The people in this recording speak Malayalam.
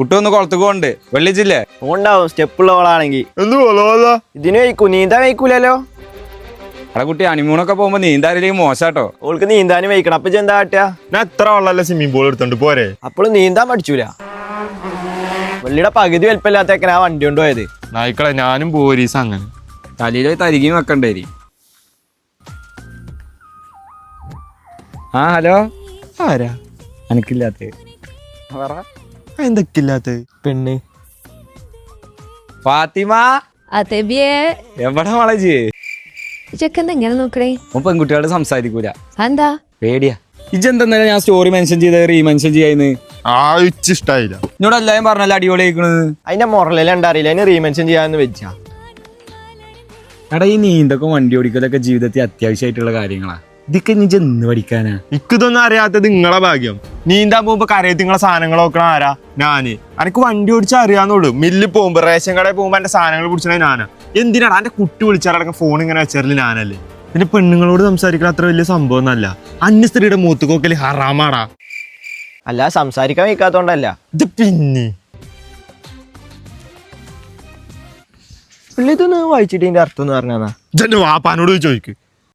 കുട്ടി ഒന്ന് കുളത്തേക്ക് പോണ്ട് വെള്ളിച്ചില്ലേ ഉണ്ടാവും സ്റ്റെപ്പുള്ള ഓളാണെങ്കിൽ എന്ത് ഇതിന് കഴിക്കും നീന്താൻ കഴിക്കൂലല്ലോ? അവിടെ കുട്ടി അണിമൂണൊക്കെ പോകുമ്പോ നീന്താനില്ലെങ്കിൽ മോശാട്ടോ. ഓൾക്ക് നീന്താനും വയ്ക്കണം അപ്പൊ ചെന്താ എന്താ കാട്ടുക ഞാൻ എത്ര വെള്ളമല്ല സ്വിമ്മിംഗ് പൂൾ എടുത്തോണ്ട് പോരെ? അപ്പോഴും നീന്താൻ പഠിച്ചൂല. വെള്ളിയുടെ പകുതി വലുപ്പമില്ലാത്തേക്കന ആ വണ്ടി കൊണ്ടുപോയത് നായ്ക്കളെ ഞാനും പോരീസ് അങ്ങനെ. തലയിൽ തരികയും വെക്കണ്ടേരി. ആ ഹലോ? ആരാ? എനിക്കില്ലാത്ത എന്തൊക്കെയില്ലാത്ത? പെണ്ണ്. ഫാത്തിമ! അതെ ബിയേ എവിടെ വളജ് ചെക്കെന്താ ഇങ്ങനെ നോക്കണേ? ഓൻ പെൺകുട്ടികളോട് സംസാരിക്കൂല. എന്താ പേടിയാ. ഇജെന്താ ഞാൻ സ്റ്റോറി മെൻഷൻ ചെയ്ത റീമെൻഷൻ ചെയ്യാന്ന് ആ ഇച്ച് ഇഷ്ടായില്ല. എന്നോട് എല്ലാവരും പറഞ്ഞല്ല അടിപൊളി ആയിക്കണത് അതിന്റെ മുറലിൽ അറിയില്ല. അതിന് റീമെൻഷൻ ചെയ്യാന്ന് വെച്ചാ. എടാ ഈ നീന്തൊക്കെ വണ്ടി ഓടിക്കലൊക്കെ ജീവിതത്തിൽ അത്യാവശ്യമായിട്ടുള്ള കാര്യങ്ങളാ. ഇതൊക്കെ നീ ചെന്ന് പഠിക്കാനാ? ഇക്കിതൊന്നും അറിയാത്തത് നിങ്ങളെ ഭാഗ്യം. നീന്താൻ പോകുമ്പോ കരയത്ത് നിങ്ങളെ സാധനങ്ങൾ നോക്കണ ആരാ? ഞാൻ. എനിക്ക് വണ്ടി ഓടിച്ചാൽ അറിയാന്നോളൂ മില്ലിൽ പോകുമ്പോ റേഷൻ കടയിൽ പോകുമ്പോ എന്റെ സാധനങ്ങൾ പിടിച്ചത് ഞാനാ. എന്തിനാണ് എന്റെ കുട്ടി വിളിച്ചാലടക്കം ഫോൺ ഇങ്ങനെ വെച്ചാൽ ഞാനല്ലേ. പിന്നെ പെണ്ണുങ്ങളോട് സംസാരിക്കുന്ന അത്ര വലിയ സംഭവം ഒന്നല്ല. അന്യ സ്ത്രീയുടെ മൂത്തുകൊക്കൽ ഹറാമാടാ. അല്ല സംസാരിക്കാൻ വയ്ക്കാത്തോണ്ടല്ല. ഇത് പിന്നെ. പുള്ളി ഇതൊന്ന് വായിച്ചിട്ട് ഇതിന്റെ അർത്ഥം എന്ന് പറഞ്ഞാ വാപ്പാനോട് ചോദിക്ക്.